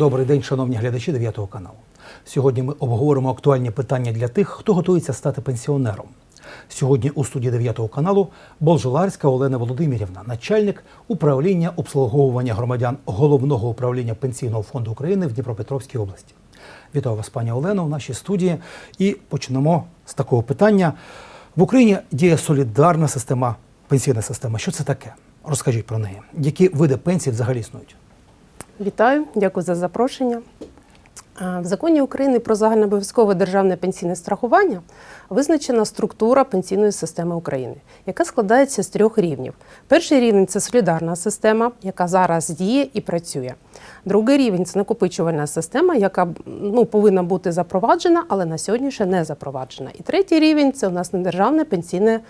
Добрий день, шановні глядачі 9 каналу. Сьогодні ми обговоримо актуальні питання для тих, хто готується стати пенсіонером. Сьогодні у студії 9 каналу Болжеларська Олена Володимирівна, начальник управління обслуговування громадян головного управління Пенсійного фонду України в Дніпропетровській області. Вітаю вас, пані Олено, в нашій студії. І почнемо з такого питання. В Україні діє солідарна система, пенсійна система. Що це таке? Розкажіть про неї. Які види пенсій взагалі існують? Вітаю, дякую за запрошення. В законі України про загальнообов'язкове державне пенсійне страхування визначена структура пенсійної системи України, яка складається з трьох рівнів. Перший рівень це солідарна система, яка зараз діє і працює. Другий рівень це накопичувальна система, яка ну, повинна бути запроваджена, але на сьогодні ще не запроваджена. І третій рівень це у нас недержавне пенсійне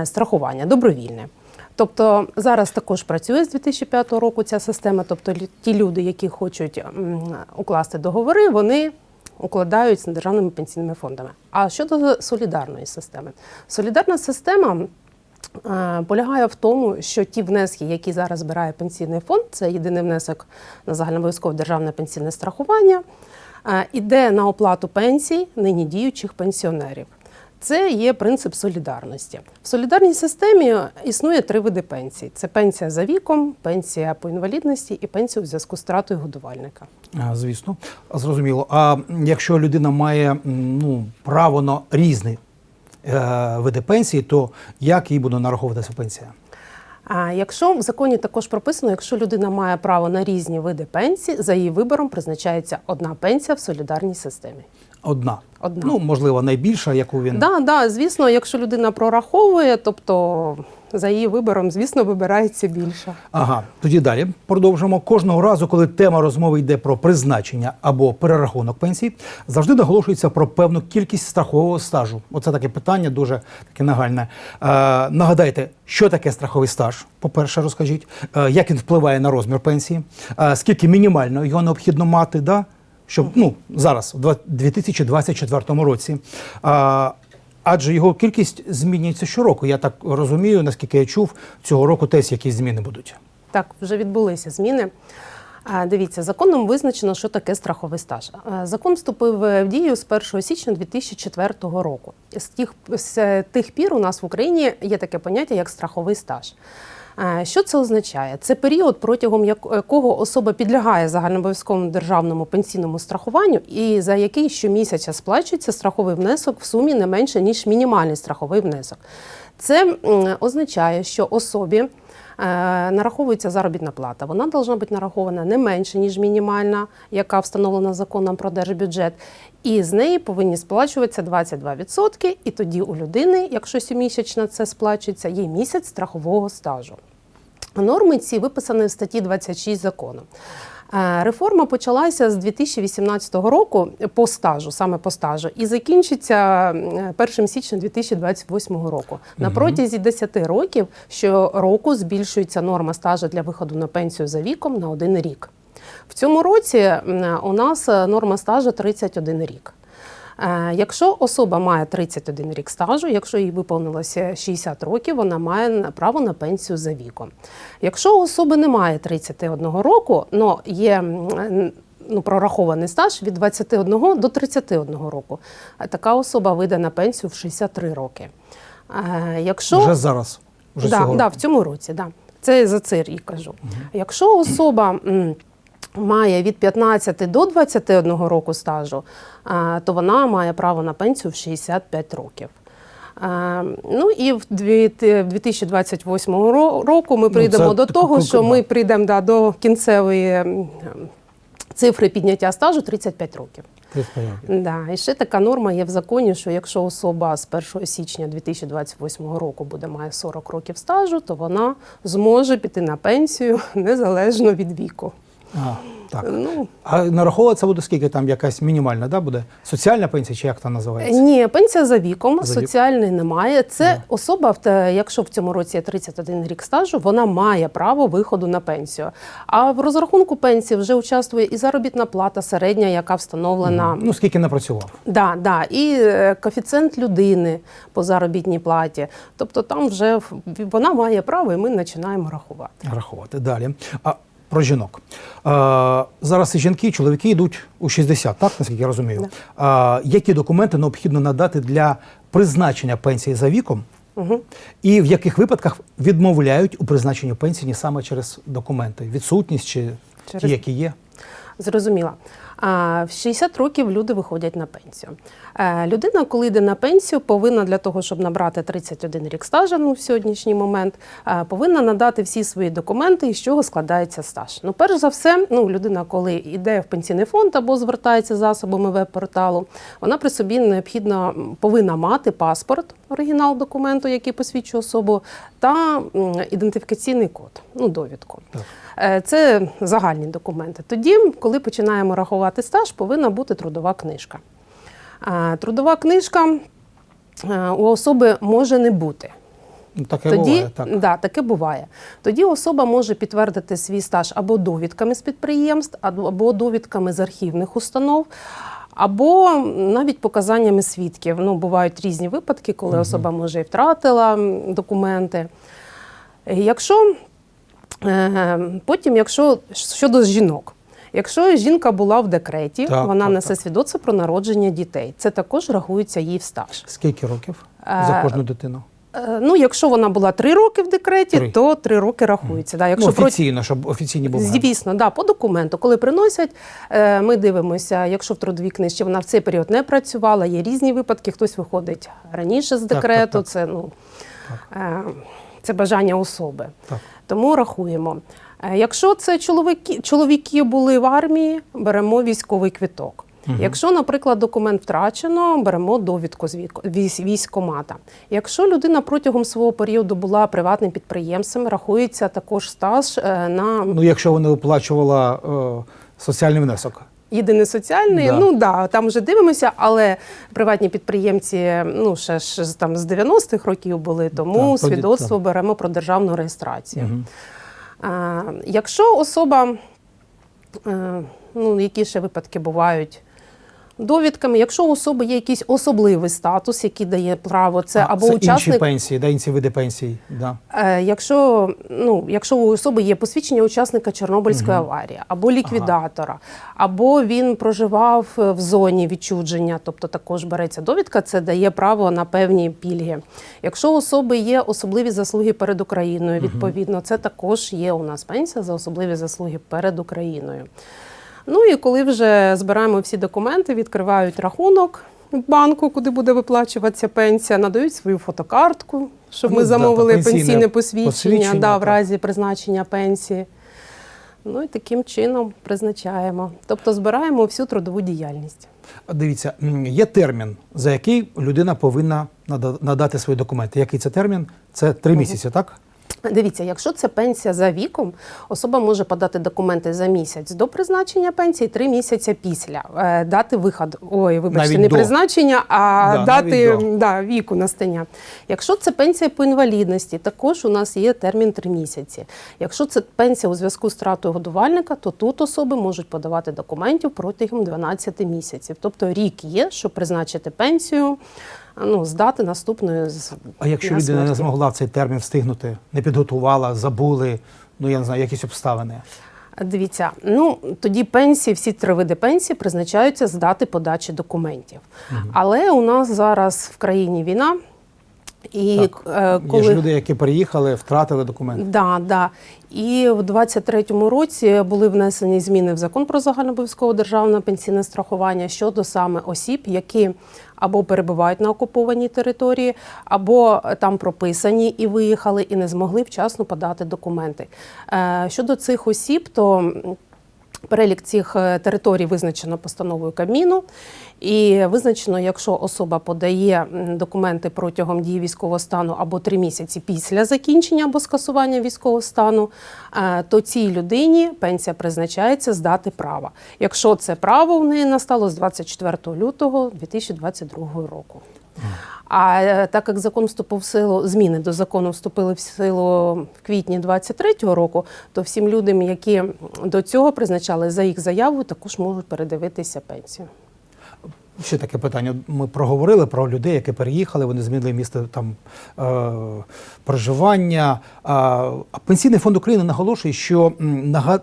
е, страхування, добровільне. Тобто зараз також працює з 2005 року ця система. Тобто ті люди, які хочуть укласти договори, вони укладають з державними пенсійними фондами. А щодо солідарної системи, солідарна система. е, Полягає в тому, що ті внески, які зараз збирає пенсійний фонд, це єдиний внесок на загальнообов'язкове державне пенсійне страхування, е, іде на оплату пенсій нині діючих пенсіонерів. Це є принцип солідарності. В солідарній системі існує три види пенсій: це пенсія за віком, пенсія по інвалідності і пенсія у зв'язку з втратою годувальника. А, Звісно, зрозуміло. А якщо людина має ну, право на різні е, види пенсії, то як їй буде нараховуватися пенсія? А якщо в законі також прописано, якщо людина має право на різні види пенсії, за її вибором призначається одна пенсія в солідарній системі. Одна. Одна. Ну, можливо, найбільша, яку він. Да, да, звісно, якщо людина прораховує, тобто за її вибором, звісно, вибирається більше. Ага, тоді далі продовжимо. Кожного разу, коли тема розмови йде про призначення або перерахунок пенсій, завжди наголошується про певну кількість страхового стажу. Оце таке питання дуже таке нагальне. Е, нагадайте, що таке страховий стаж? По-перше, розкажіть, е, як він впливає на розмір пенсії, е, скільки мінімально його необхідно мати, да? Щоб ну зараз, у 2024 році. Е, Адже його кількість змінюється щороку. Я так розумію, наскільки я чув, цього року теж якісь зміни будуть. Так, вже відбулися зміни. Дивіться, законом визначено, що таке страховий стаж. Закон вступив в дію з 1 січня 2004 року. З тих, з тих пір у нас в Україні є таке поняття як страховий стаж. А, Що це означає? Це період, протягом якого особа підлягає загальнообов'язковому державному пенсійному страхуванню, і за який щомісяця сплачується страховий внесок в сумі не менше ніж мінімальний страховий внесок. Це означає, що особі е, нараховується заробітна плата. Вона повинна бути нарахована не менше, ніж мінімальна, яка встановлена законом про держбюджет. І з неї повинні сплачуватися 22%. І тоді у людини, якщо щомісячно це сплачується, є місяць страхового стажу. Норми ці виписані в статті 26 закону. Е, Реформа почалася з 2018 року по стажу, саме по стажу, і закінчиться е, 1 січня 2028 року. На протязі 10 років щороку збільшується норма стажу для виходу на пенсію за віком на один рік. В цьому році у нас е, норма стажу 31 рік. Е, Якщо особа має 31 рік стажу, якщо їй виповнилося 60 років, вона має право на пенсію за віком. Якщо у особи немає 31 року, але є ну, прорахований стаж від 21 до 31 року, е, така особа вийде на пенсію в 63 роки. Е, Якщо Вже зараз. Вже да, цього да, року. в цьому році, да. Це за цей рік кажу. Якщо особа має від 15 до 21 року стажу, то вона має право на пенсію в 65 років. Ну і в дві- те- в 2028 року ми прийдемо Ну, до того, що ми прийдемо да, до кінцевої цифри підняття стажу 35 років. Ти справді. Да, і ще така норма є в законі, що якщо особа з 1 січня 2028 року буде має 40 років стажу, то вона зможе піти на пенсію незалежно від віку. А, так. Ну А нараховуватися буде скільки там якась мінімальна, да, буде? Соціальна пенсія чи як це називається? ні, пенсія за віком, За вік- соціальної немає. Це особа, якщо в цьому році є 31 рік стажу, вона має право виходу на пенсію. А в розрахунку пенсії вже участвує і заробітна плата середня, яка встановлена Ну, скільки напрацював. Да, да, і е, коефіцієнт людини по заробітній платі. Тобто там вже вона має право, і ми починаємо рахувати. Рахувати. Далі. А про жінок. Е, зараз і жінки, і чоловіки йдуть у 60, так, наскільки я розумію. Е, які документи необхідно надати для призначення пенсії за віком? І в яких випадках відмовляють у призначенні пенсії саме через документи? Відсутність чи Через- ті, які є? Зрозуміла. В 60 років люди виходять на пенсію. Е, людина, коли йде на пенсію, повинна для того, щоб набрати 31 рік стажа ну, в сьогоднішній момент, е, повинна надати всі свої документи, із чого складається стаж. Ну, перш за все, ну, людина, коли йде в пенсійний фонд або звертається засобами веб-порталу, вона при собі необхідно повинна мати паспорт, оригінал документу, який посвідчує особу, та ідентифікаційний код, ну, довідку. Так. Е, Це загальні документи. Тоді, коли починаємо рахувати стаж, повинна бути трудова книжка. Е, Трудова книжка е, у особи може не бути. Ну, таке Тоді буває, так. Да, таке буває. Тоді особа може підтвердити свій стаж або довідками з підприємств, або довідками з архівних установ, або навіть показаннями свідків. Ну, бувають різні випадки, коли особа може і втратила документи. Якщо потім, якщо щодо жінок. Якщо жінка була в декреті, Так, вона так, несе так. свідоцтво про народження дітей. Це також рахується їй в стаж. Скільки років за Е, кожну дитину? Е, Ну, якщо вона була три роки в декреті, Три. то три роки рахується. Да, Ну, якщо про- офіційно, щоб офіційні бумаги. Звісно, да, по документу. Коли приносять, е, ми дивимося, якщо в трудовій книжці вона в цей період не працювала, є різні випадки, хтось виходить раніше з так, декрету, так. це ну е, це бажання особи. Так. Тому рахуємо. Е, Якщо це чоловіки, чоловіки були в армії, беремо військовий квіток. Якщо, наприклад, документ втрачено, беремо довідку з вік- військ- військкомата. Якщо людина протягом свого періоду була приватним підприємцем, рахується також стаж е, на Ну, якщо вона виплачувала е, соціальний внесок. Єдиний соціальний, Да. ну да, там вже дивимося, але приватні підприємці, ну ще ж там з 90-х років були, тому да, свідоцтво да. беремо про державну реєстрацію. А, якщо особа, е, ну які ще випадки бувають. Довідками, якщо у особи є якийсь особливий статус, який дає право, це А, або це учасник інші пенсії, да, інші види пенсій. Да. Е, Якщо, ну, якщо у особи є посвідчення учасника Чорнобильської аварії, або ліквідатора, або він проживав е, в зоні відчудження, тобто також береться довідка, це дає право на певні пільги. Якщо у особи є особливі заслуги перед Україною, відповідно, це також є у нас пенсія за особливі заслуги перед Україною. Ну і коли вже збираємо всі документи, відкривають рахунок банку, куди буде виплачуватися пенсія, надають свою фотокартку, щоб Ну, ми замовили пенсійне пенсійне посвідчення, посвідчення, да, в разі призначення пенсії. Ну і таким чином призначаємо. Тобто збираємо всю трудову діяльність. Дивіться, є термін, за який людина повинна надати свої документи. Який це термін? Це три місяці, так? Дивіться, якщо це пенсія за віком, особа може подати документи за місяць до призначення пенсії, три місяці після е, дати виход. Ой, вибачте, Навіть не до. призначення, а Да, дати да, віку настання. Якщо це пенсія по інвалідності, також у нас є термін три місяці. Якщо це пенсія у зв'язку з втратою годувальника, то тут особи можуть подавати документів протягом 12 місяців. Тобто рік є, щоб призначити пенсію, ну, здати наступною з А якщо людина не смерті. змогла в цей термін встигнути, не підготувала, забули, ну я не знаю, якісь обставини. Дивіться, ну тоді пенсії, всі три види пенсії призначаються з дати подачі документів. Але у нас зараз в країні війна, і Так. е, Є коли ж люди, які приїхали, втратили документи. Да, да. І в 23-му році були внесені зміни в закон про загальнообов'язкове державне пенсійне страхування щодо саме осіб, які або перебувають на окупованій території, або там прописані і виїхали, і не змогли вчасно подати документи. Е, Щодо цих осіб, то Перелік цих е, територій визначено постановою Кабміну, і визначено, якщо особа подає документи протягом дії військового стану або три місяці після закінчення або скасування військового стану, е, то цій людині пенсія призначається з дати права. Якщо це право в неї настало з 24 лютого 2022 року. А е, так як закон вступив в силу, зміни до закону вступили в силу в квітні 23-го року, то всім людям, які до цього призначали за їх заяву, також можуть передивитися пенсію. Ще таке питання. Ми проговорили про людей, які переїхали, вони змінили місце там е, проживання. А Пенсійний фонд України наголошує, що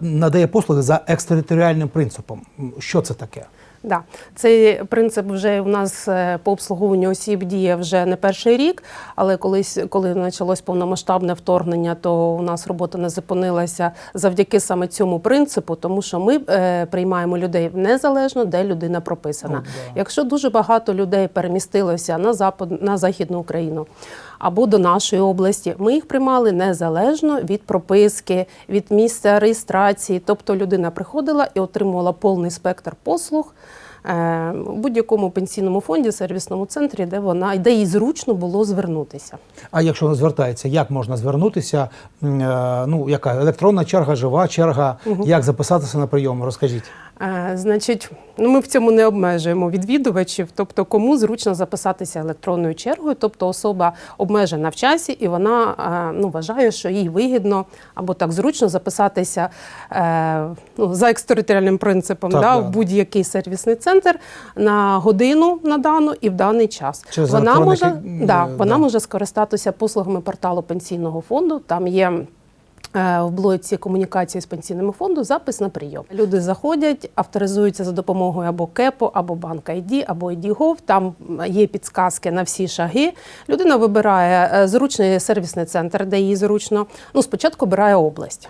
надає послуги за екстратериторіальним принципом. Що це таке? Да, цей принцип вже у нас е, по обслуговуванню осіб діє вже не перший рік, але колись, коли почалось повномасштабне вторгнення, то у нас робота не зупинилася завдяки саме цьому принципу, тому що ми е, приймаємо людей незалежно, де людина прописана. От, да. Якщо дуже багато людей перемістилося на запад на західну Україну або до нашої області, ми їх приймали незалежно від прописки, від місця реєстрації. Тобто людина приходила і отримувала повний спектр послуг. е, У будь-якому пенсійному фонді, сервісному центрі, де вона де їй зручно було звернутися. А якщо вона звертається, як можна звернутися? Е, Ну, яка електронна черга, жива черга, як записатися на прийом? Розкажіть. Е, Значить, ну ми в цьому не обмежуємо відвідувачів, тобто кому зручно записатися електронною чергою, тобто особа обмежена в часі, і вона е, ну, вважає, що їй вигідно або так зручно записатися е, ну, за екстериторіальним принципом Так, да, в будь-який сервісний центр на годину на дану і в даний час. Через вона може, да, вона да. може скористатися послугами порталу пенсійного фонду. Там є. Е, В блоці комунікації з пенсійним фонду запис на прийом. Люди заходять, авторизуються за допомогою або КЕПО, або банк ID, або ID.gov. Там є підсказки на всі шаги. Людина вибирає е, зручний сервісний центр, де їй зручно. Ну, спочатку обирає область.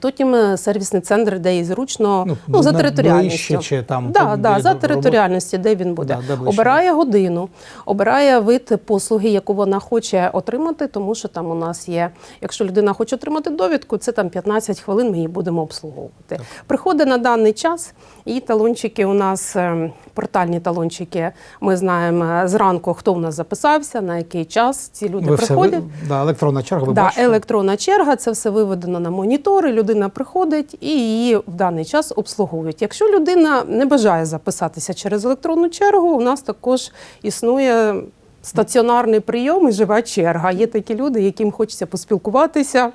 Потім е, сервісний центр, де їй зручно, ну, Ну, за територіальністю. чи там, да, да, за територіальністю, де він буде. Да, де обирає годину, обирає вид послуги, яку вона хоче отримати, тому що там у нас є, якщо людина хоче отримати довідку, це там 15 хвилин ми її будемо обслуговувати. Приходить на даний час, і талончики у нас е, портальні талончики. Ми знаємо е, зранку, хто у нас записався, на який час ці люди Ви все приходять. ви, да, електронна черга, ви Да, бачите? електронна черга, це все виведено на монітори. Людина приходить і її в даний час обслуговують. Якщо людина не бажає записатися через електронну чергу, у нас також існує стаціонарний прийом і жива черга. Є такі люди, яким хочеться поспілкуватися.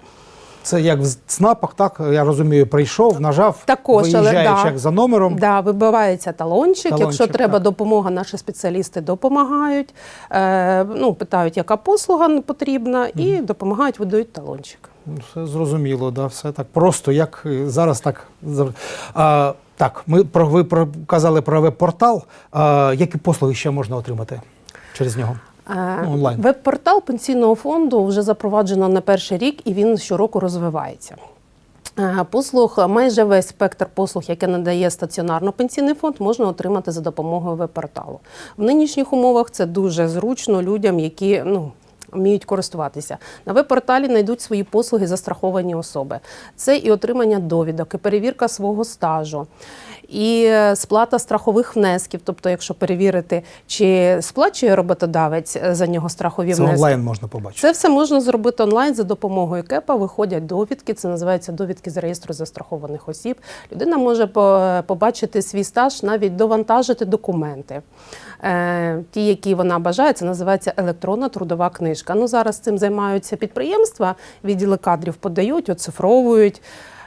Це як в ЦНАПах, так я розумію, прийшов, нажав, Також, але, виїжджає да. чек за номером. Да, вибивається талончик. Талончик, Якщо треба так. допомога, наші спеціалісти допомагають. Е, ну, питають, яка послуга потрібна, і допомагають, видають талончик. Ну, Все зрозуміло, да, все так просто, як е, зараз так. А, так, ми про ви про казали про веб-портал. Які послуги ще можна отримати через нього? Е, Ну, онлайн. Веб-портал пенсійного фонду вже запроваджено на перший рік і він щороку розвивається. Е, Послуг, майже весь спектр послуг, яке надає стаціонарно пенсійний фонд, можна отримати за допомогою веб-порталу. В нинішніх умовах це дуже зручно людям, які ну. Вміють користуватися на веб-порталі знайдуть свої послуги застраховані особи. Це і отримання довідок, і перевірка свого стажу, і е, сплата страхових внесків. Тобто, якщо перевірити, чи сплачує роботодавець е, за нього страхові Це внески. онлайн можна побачити. Це все можна зробити онлайн за допомогою КЕПа. Виходять довідки. Це називається довідки з реєстру застрахованих осіб. Людина може побачити свій стаж, навіть довантажити документи. Е, ті, які вона бажає, це називається електронна трудова книжка. Ну зараз цим займаються підприємства, відділи кадрів подають, оцифровують.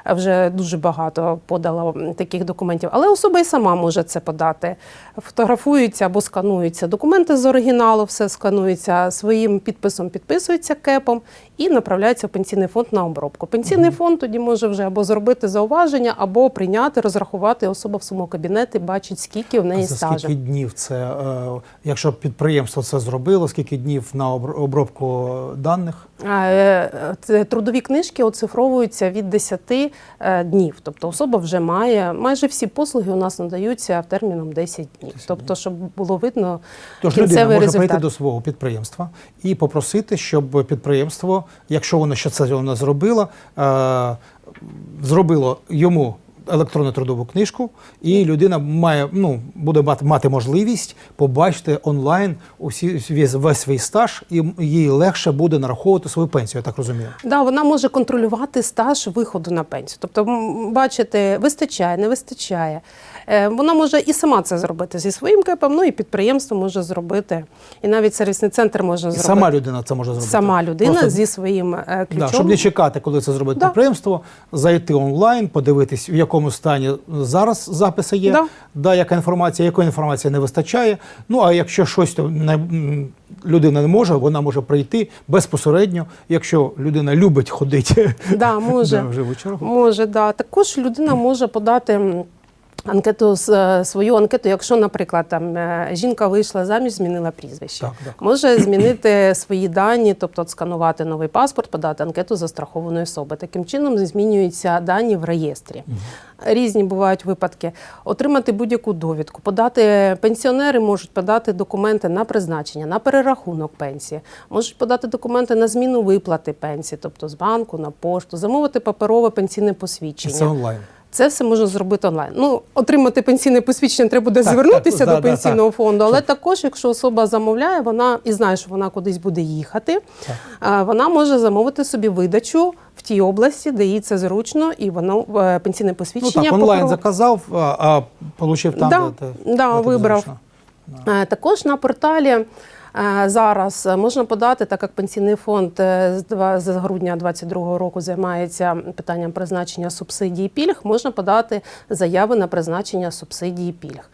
Вже дуже багато подало таких документів, але особа і сама може це подати. Фотографуються або скануються документи з оригіналу, все сканується своїм підписом, підписується кепом і направляється в пенсійний фонд на обробку. Пенсійний фонд тоді може вже або зробити зауваження, або прийняти, розрахувати особа в своєму кабінеті, бачить, скільки в неї А за стажу. скільки днів це, е, якщо підприємство це зробило, скільки днів на обр- обробку даних? Е, Трудові книжки оцифровуються від 10 е, днів. Тобто особа вже має майже всі послуги у нас надаються терміном 10 днів. Тобто, щоб було видно Тож людина може прийти до свого підприємства і попросити, щоб підприємство, якщо воно ще це зробило, е, зробило йому електронну трудову книжку, і людина має ну буде мати, можливість побачити онлайн усі весь, весь свій стаж, і їй легше буде нараховувати свою пенсію. Я так розумію. Да, вона може контролювати стаж виходу на пенсію. Тобто, бачити, вистачає, не вистачає. Е, Вона може і сама це зробити зі своїм кепом, ну і підприємство може зробити, і навіть сервісний центр може І зробити. сама людина це може зробити. Сама людина Просто зі своїм е, ключом. Да, щоб не чекати, коли це зробить Да. підприємство, зайти онлайн, подивитись, в, якому стані зараз записи є, Да. да, яка інформація, якої інформації не вистачає. Ну а якщо щось то не, людина не може, вона може прийти безпосередньо. Якщо людина любить ходити Да, може. да, в чергу. Може, да. Також людина може подати. Анкету е, свою анкету, якщо, наприклад, там е, жінка вийшла заміж, змінила прізвище, Так, так. може змінити свої дані, тобто сканувати новий паспорт, подати анкету застрахованої особи. Таким чином змінюються дані в реєстрі. Різні бувають випадки. Отримати будь-яку довідку, подати пенсіонери можуть подати документи на призначення, на перерахунок пенсії, можуть подати документи на зміну виплати пенсії, тобто з банку на пошту, замовити паперове пенсійне посвідчення. це онлайн. Це все можна зробити онлайн. Ну, отримати пенсійне посвідчення треба буде Так, звернутися так, до да, пенсійного так. фонду, але також, якщо особа замовляє, вона і знає, що вона кудись буде їхати, Так. вона може замовити собі видачу в тій області, де їй це зручно, і воно е, пенсійне Ну посвідчення так, онлайн паперове- заказав, а, а отримав там, Да, де, де, да, де вибрав. зручно. Е, Також на порталі е, зараз е, можна подати, так як пенсійний фонд е, з з грудня 2022 року займається питанням призначення субсидій пільг, можна подати заяви на призначення субсидій пільг.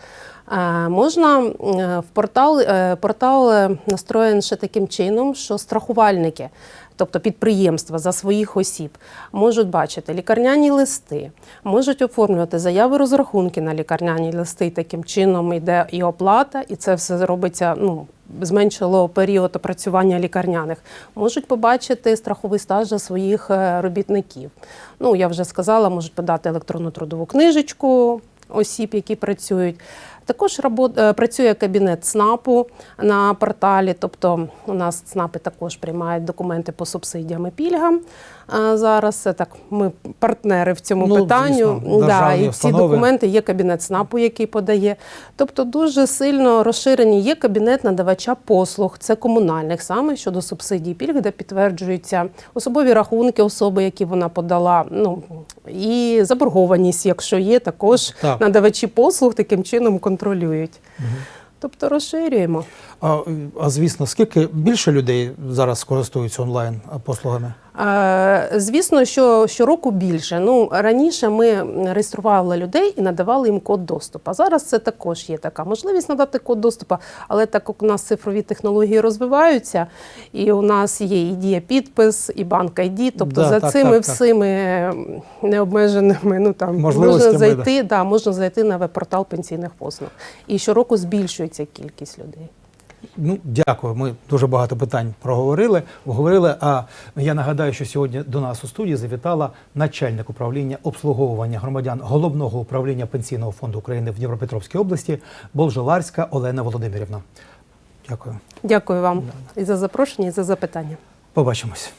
Е, Можна е, в портал, е, портал е, настроєн ще таким чином, що страхувальники, тобто підприємства за своїх осіб, можуть бачити лікарняні листи, можуть оформлювати заяви розрахунки на лікарняні листи. Таким чином йде і оплата, і це все робиться. Ну зменшило період опрацювання лікарняних. Можуть побачити страховий стаж за своїх е, робітників. Ну я вже сказала, можуть подати електронну трудову книжечку осіб, які працюють. Також е, працює кабінет ЦНАПу на порталі, тобто у нас ЦНАПи також приймають документи по субсидіям і пільгам. Зараз це так, ми партнери в цьому Ну, питанню. звісно, да, і установи. документи є кабінет ЦНАПу, який подає. Тобто дуже сильно розширені є кабінет надавача послуг, це комунальних саме щодо субсидій пільг, де підтверджуються особові рахунки особи, які вона подала. Ну і заборгованість, якщо є, також Так. надавачі послуг таким чином контролюють. Тобто розширюємо. А, а звісно, скільки більше людей зараз користуються онлайн послугами? Звісно, що щороку більше. Ну раніше ми реєстрували людей і надавали їм код доступу. Зараз це також є така можливість надати код доступу, але так як у нас цифрові технології розвиваються, і у нас є і дія підпис, і банк ID, тобто Да, за так, цими так, так. всіми е, необмеженими ну там можна зайти, да, можна зайти на веб-портал пенсійних послуг. І щороку збільшується кількість людей. Ну, дякую. Ми дуже багато питань проговорили. Говорили. А я нагадаю, що сьогодні до нас у студії завітала начальник управління обслуговування громадян головного управління пенсійного фонду України в Дніпропетровській області Болжеларська Олена Володимирівна. Дякую. Дякую вам і за запрошення, і за запитання. Побачимось.